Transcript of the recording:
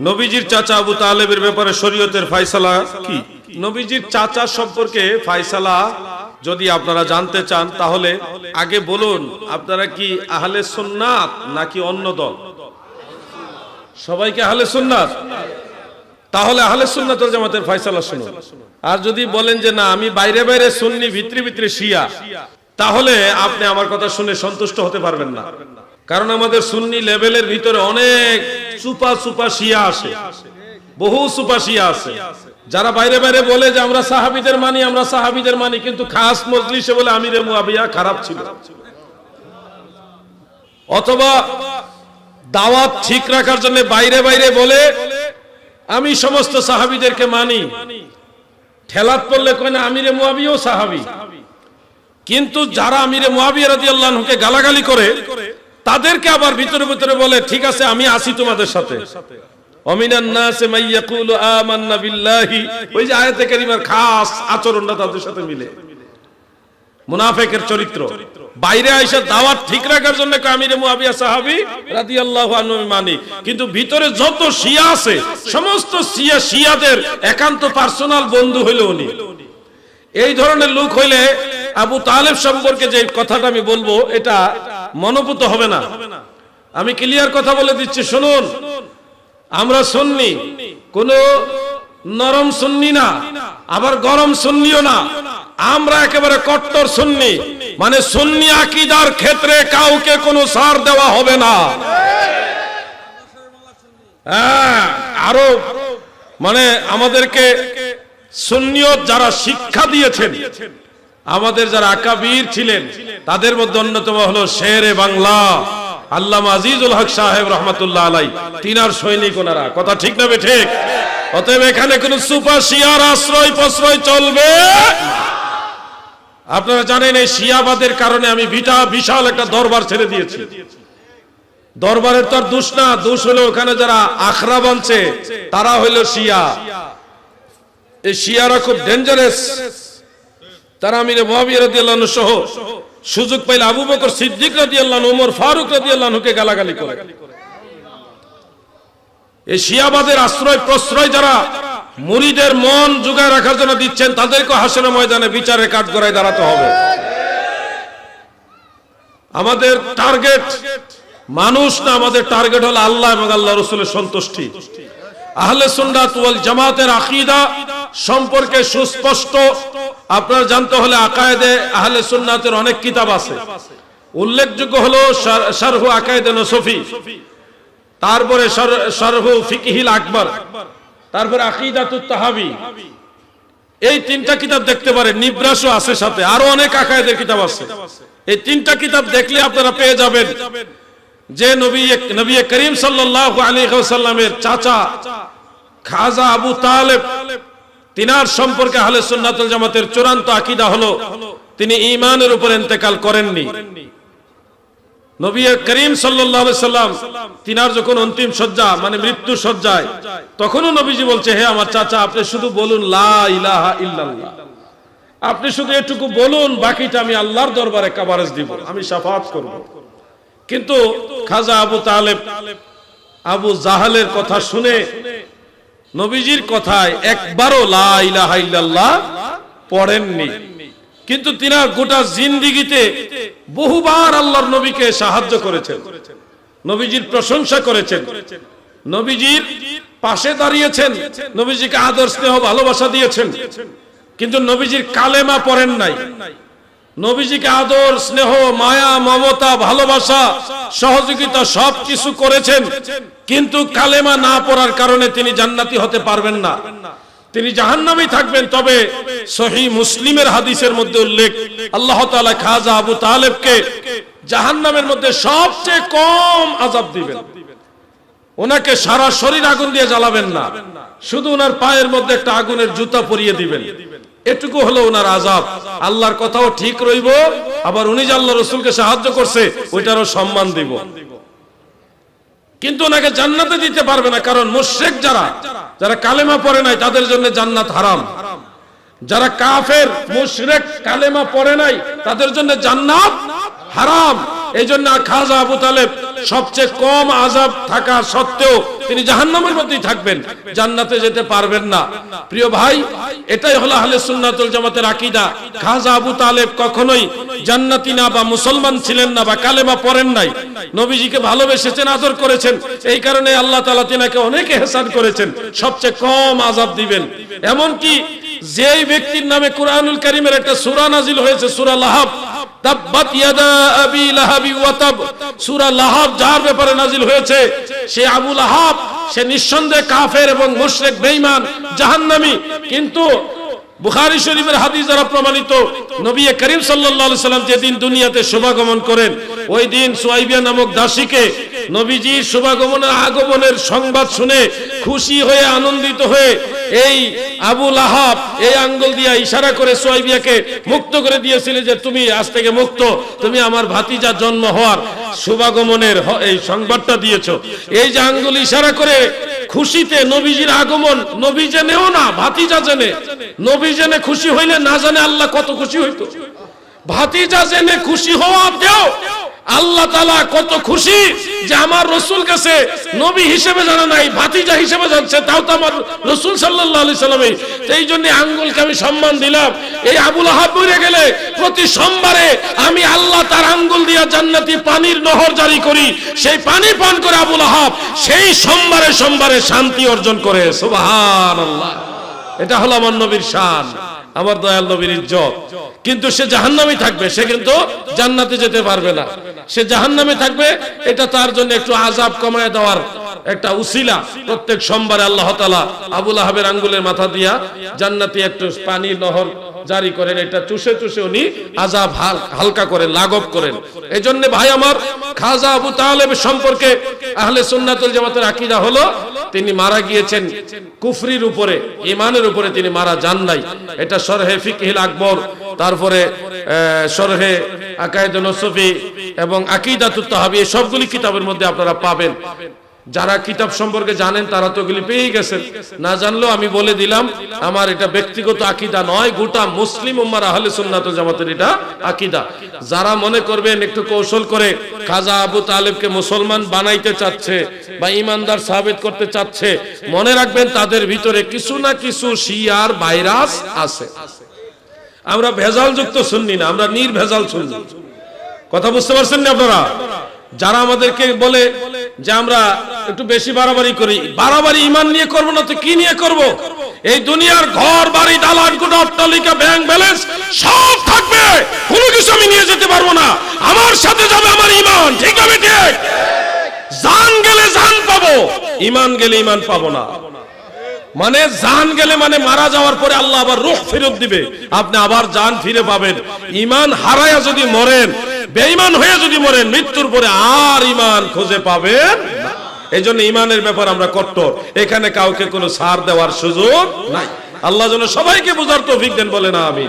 নবীজির চাচা আবু তালেবের ব্যাপারে শরীয়তের ফাইসালা কি? নবীজির চাচা সম্পর্কে ফাইসালা যদি আপনারা জানতে চান, তাহলে আগে বলুন, আপনারা কি আহলে সুন্নাত নাকি অন্য দল? সবাইকে আহলে সুন্নাত? তাহলে আহলে সুন্নাতুল জামাতের ফাইসালা শুনুন। আর যদি বলেন যে না, আমি বাইরে বাইরে সুন্নি, ভিতরে ভিতরে শিয়া, তাহলে আপনি আমার কথা শুনে সন্তুষ্ট হতে পারবেন না। কারণ আমাদের সুন্নি লেভেলের ভিতরে অনেক সুপা সুপা শিয়া আসে। বহু সুপা শিয়া আছে যারা বাইরে বাইরে বলে যে আমরা সাহাবিদের মানি, আমরা সাহাবিদের মানি, কিন্তু খাস মজলিসে বলে আমিরে মুয়াবিয়া খারাপ ছিল। অথবা দাওয়াত ঠিক রাখার জন্য বাইরে বাইরে বলে, আমি সমস্ত সাহাবিদেরকে মানি। ঠেলাত পড়লে কয় না, আমিরে মুয়াবিও সাহাবি। কিন্তু যারা আমিরে মুয়াবিয়া রাদিয়াল্লাহুকে গালাগালি করে তাদেরকে আবার ভিতরে ভিতরে বলে, ঠিক আছে, আমি আসি তোমাদের সাথে। কিন্তু ভিতরে যত শিয়া আছে, সমস্ত শিয়া শিয়াদের একান্ত পার্সোনাল বন্ধু হইল উনি। এই ধরনের লোক হইলে আবু তালেব সম্পর্কে যে কথাটা আমি বলব, এটা মনোভূত হবে না। আমি ক্লিয়ার কথা বলে দিচ্ছি, শুনুন। আমরা শুননি কোন নরম শুননি না, আবার গরম শুননিও না। আমরা একেবারে কট্টর শুননি মানে সুন্নি আকিদার ক্ষেত্রে কাউকে কোনো সার দেওয়া হবে না। হ্যাঁ আরও মানে আমাদেরকে সুন্নিয়ত যারা শিক্ষা দিয়েছেন আমাদের যারা আকাবীর ছিলেন, তাদের মধ্যে অন্যতম হলো শেরে বাংলা। আল্লামা আজিজুল হক সাহেব রহমতুল্লাহ আলাই তিনার সৈনিক ওনারা। কথা ঠিক না ঠিক? অতএব এখানে কোন সুপার শিয়ার আশ্রয় প্রশ্রয় চলবে? আপনারা জানেন এই শিয়াবাদের কারণে আমি বিটা বিশাল একটা দরবার ছেড়ে দিয়েছি। দরবারের তো আর দোষ না, দোষ হলো ওখানে যারা আখরা বানছে, তারা হইল শিয়া। এই শিয়ারা খুব ডেঞ্জারাস তারা আমিরে আনহু সহ সুযোগ পাইলে আবু বকর সিদ্দিক রাদিয়াল্লাহু আনহু ওমর ফারুক রাদিয়াল্লাহু আনহুকে গালাগালি করে। এই শিয়াবাদের আশ্রয় প্রশ্রয় যারা মুরিদের মন জোগায় রাখার জন্য দিচ্ছেন তাদেরকে হাসনের ময়দানে বিচারে কাঠগড়ায় দাঁড়াতে হবে। আমাদের টার্গেট মানুষ না, আমাদের টার্গেট হলো আল্লাহ এবং আল্লাহ রসুলের সন্তুষ্টি। আহলে সুন্নাত জামাতের আকীদা সম্পর্কে সুস্পষ্ট আপনার জানতে হলে আকায়েদে আহলে সুন্নাতের অনেক কিতাব আছে। উল্লেখযোগ্য হলো শার- শারহু আকায়েদে নসফি, তারপরে শার- শারহু ফিকহিল আকবর, তারপরে আকিদাতুত তাহাবি। এই তিনটা কিতাব দেখতে পারেন, নিব্রাসও আছে সাথে, আরও অনেক আকায়েদের কিতাব আছে। এই তিনটা কিতাব দেখলে আপনারা পেয়ে যাবেন যে নবী নবী করিম সাল্লাল্লাহু আলাইহি ওয়াসাল্লামের চাচা খাজা আবু তালেব তিনার সম্পর্কে আহলে সুন্নাতুল জামাতের চূড়ান্ত আকীদা হলো, তিনি ঈমানের উপর ইন্তেকাল করেননি। নবী করিম সাল্লাম তিনার যখন অন্তিম সজ্জা মানে মৃত্যু সজ্জায় তখনও নবীজি বলছে, হে আমার চাচা, আপনি শুধু বলুন, লা ইলাহা ইল্লাল্লাহ। আপনি শুধু এটুকু বলুন, বাকিটা আমি আল্লাহর দরবারে কাবারেজ দিব, আমি শাফাত করব। কিন্তু খাজা আবু তালেব, আবু জাহালের কথা শুনে নবীজির কথায় একবারও লা ইলাহা ইল্লাল্লাহ পড়েননি। কিন্তু তিনি গোটা জিন্দিগিতে বহুবার আল্লাহর নবীকে সাহায্য করেছেন। নবীজির প্রশংসা করেছেন। নবীজির পাশে দাঁড়িয়েছেন। নবীজিকে আদর, স্নেহ, ভালোবাসা দিয়েছেন। কিন্তু নবীজির কালেমা পড়েন নাই। নবীজিকে আদর, স্নেহ, মায়া, মমতা, ভালোবাসা, সহযোগিতা সব কিছু করেছেন। কিন্তু কালেমা না পড়ার কারণে তিনি জান্নাতি হতে পারবেন না। তিনি জাহান্নামে থাকবেন। তবে সহি মুসলিমের হাদিসের মধ্যে উল্লেখ, আল্লাহ তাআলা খাজা আবু তালেবকে জাহান্নামের মধ্যে সবচেয়ে কম আজাব দিবেন। ওনাকে সারা শরীর আগুন দিয়ে জ্বালাবেন না। শুধু ওনার পায়ের মধ্যে একটা আগুনের জুতা পরিয়ে দিবেন। এটুকু হলো ওনার আজাব আল্লাহর কথাও ঠিক রইব, আবার উনি যে আল্লাহ রসুলকে সাহায্য করছে, ওইটারও সম্মান দিব। কিন্তু ওনাকে জান্নাতে দিতে পারবে না, কারণ মুশরিক যারা যারা কালেমা পড়ে নাই, তাদের জন্য জান্নাত হারাম। যারা কাফের, মুশরিক কালেমা পড়ে নাই, তাদের জন্য জান্নাত হারাম। এই জন্য খাজা আবু তালেব সবচেয়ে কম আজাব থাকা সত্ত্বেও তিনি জাহান্নামের মধ্যেই থাকবেন, জান্নাতে যেতে পারবেন না। প্রিয় ভাই, এটাই হলো আহলে সুন্নাতুল জামাতের আকীদা। খাজা আবু তালেব কখনোই জান্নাতি না বা মুসলমান ছিলেন না বা কালেমা পড়েন নাই। নবীজিকে ভালোবেসেছেন, আদর করেছেন। এই কারণে আল্লাহ তাআলা তিনাকে অনেক এহসান করেছেন, সবচেয়ে কম আজাব দিবেন। এমনকি যেই ব্যক্তির নামে কোরআনুল কারীমের একটা সূরা নাজিল হয়েছে, সূরা লাহাব তাব্বাত ইয়াদা আবি লাহাবি ওয়া তাব। সূরা লাহাব যার ব্যাপারে হয়েছে, সে আবু লাহাব, সে নিঃসন্দেহে কাফের এবং মুশরিক, বেঈমান, জাহান্নামী। কিন্তু বুখারী শরীফের হাদিস দ্বারা প্রমাণিত, নবী করিম সাল্লাল্লাহু আলাইহি সাল্লাম যেদিন দুনিয়াতে শোভাগমন করেন, ওই দিন সুয়াইবিয়া নামক দাসীকে নবীজির শুভাগমনের আগমনের সংবাদ শুনে খুশি হয়ে, আনন্দিত হয়ে এই আবু লাহাব এই আঙ্গুল দিয়া ইশারা করে সোয়াইবিয়াকে মুক্ত করে দিয়েছিল যে, তুমি আজ থেকে মুক্ত। তুমি আমার ভাতিজা জন্ম হওয়ার শুভাগমনের এই সংবাদটা দিয়েছ। এই যে আঙ্গুল ইশারা করে খুশিতে নবীজির আগমন, নবী জেনেও না, ভাতিজা জেনে। নবী জেনে খুশি হইলে না জানে আল্লাহ কত খুশি হইতো। ভাতিজা জেনে খুশি হওয়াতেও আল্লাহ তালা কত খুশি যে আমার রসুল কাছে নবী হিসেবে জানা নাই, ভাতিজা হিসেবে জানছে তাও তো আমার রসুল সাল্লাহ আলি সাল্লামে এই জন্য আঙ্গুলকে আমি সম্মান দিলাম। এই আবুল আহাব গেলে প্রতি সোমবারে আমি আল্লাহ তার আঙ্গুল দিয়া জান্নাতি পানির নহর জারি করি। সেই পানি পান করে আবুল আহাব সেই সোমবারে সোমবারে শান্তি অর্জন করে। আল্লাহ এটা হলো আমার নবীর শান। আমার দয়াল নবীর ইজ্জত। কিন্তু সে জাহান্নামে থাকবে, সে কিন্তু জান্নাতে যেতে পারবে না। সে জাহান্নামে থাকবে, এটা তার জন্য একটু আজাব কমায় দেওয়ার একটা উসিলা। প্রত্যেক সোমবারে আল্লাহ তালা আবুল আহাবের আঙ্গুলের মাথা দিয়া জান্নাতি একটু পানি, নহর জারি করেন। এটা চুষে চুষে উনি আজাব হালকা করেন লাঘব করেন। এই জন্য ভাই আমার, খাজা আবু তালেব সম্পর্কে আহলে সুন্নাতুল জামাতের আকীদা হলো তিনি মারা গিয়েছেন কুফরির উপরে ইমানের উপরে তিনি মারা যান নাই। এটা সরহে ফিকহিল আকবর, তারপরে সরহে আকায়দ নসফি এবং আকিদাতুত তাহাবি সবগুলি কিতাবের মধ্যে আপনারা পাবেন। যারা কিতাব সম্পর্কে জানেন তারা তো এগুলি পেয়ে গেছেন। না জানলেও আমি বলে দিলাম, আমার এটা ব্যক্তিগত আকিদা নয়, গোটা মুসলিম উম্মার আহলে সুন্নাত জামাতের এটা আকিদা। যারা মনে করবেন একটু কৌশল করে খাজা আবু তালেবকে মুসলমান বানাইতে চাচ্ছে বা ইমানদার সাবেত করতে চাচ্ছে, মনে রাখবেন তাদের ভিতরে কিছু না কিছু শিয়ার ভাইরাস আছে। আমরা ভেজাল যুক্ত শুননি না, আমরা নির্ভেজাল শুননি কথা বুঝতে পারছেন না আপনারা? যারা আমাদেরকে বলে যে আমরা একটু বেশি বাড়াবাড়ি করি। বাড়াবাড়ি ইমান নিয়ে করব না তো কি নিয়ে করব? এই দুনিয়ার ঘর, বাড়ি দালান কোটা অট্টালিকা, ব্যাংক ব্যালেন্স সব থাকবে। কোনো কিছু আমি নিয়ে যেতে পারব না। আমার সাথে যাবে আমার ইমান। ঠিক আমি ঠিক? জান গেলে জান পাবো। ইমান গেলে ইমান পাবো না। মানে জান গেলে মানে মারা যাওয়ার পরে আল্লাহ আবার রুখ ফেরত দিবে। আপনি আবার জান ফিরে পাবেন। ইমান হারায়া যদি মরেন, বেঈমান হয়ে যদি মরেন, মৃত্যুর পরে আর ইমান খুঁজে পাবেন না। এই জন্য ইমানের ব্যাপার আমরা কট্টর। এখানে কাউকে কোনো সার দেওয়ার সুযোগ নাই। আল্লাহ যেন সবাইকে বোঝার তো অভিজ্ঞান বলে না আমি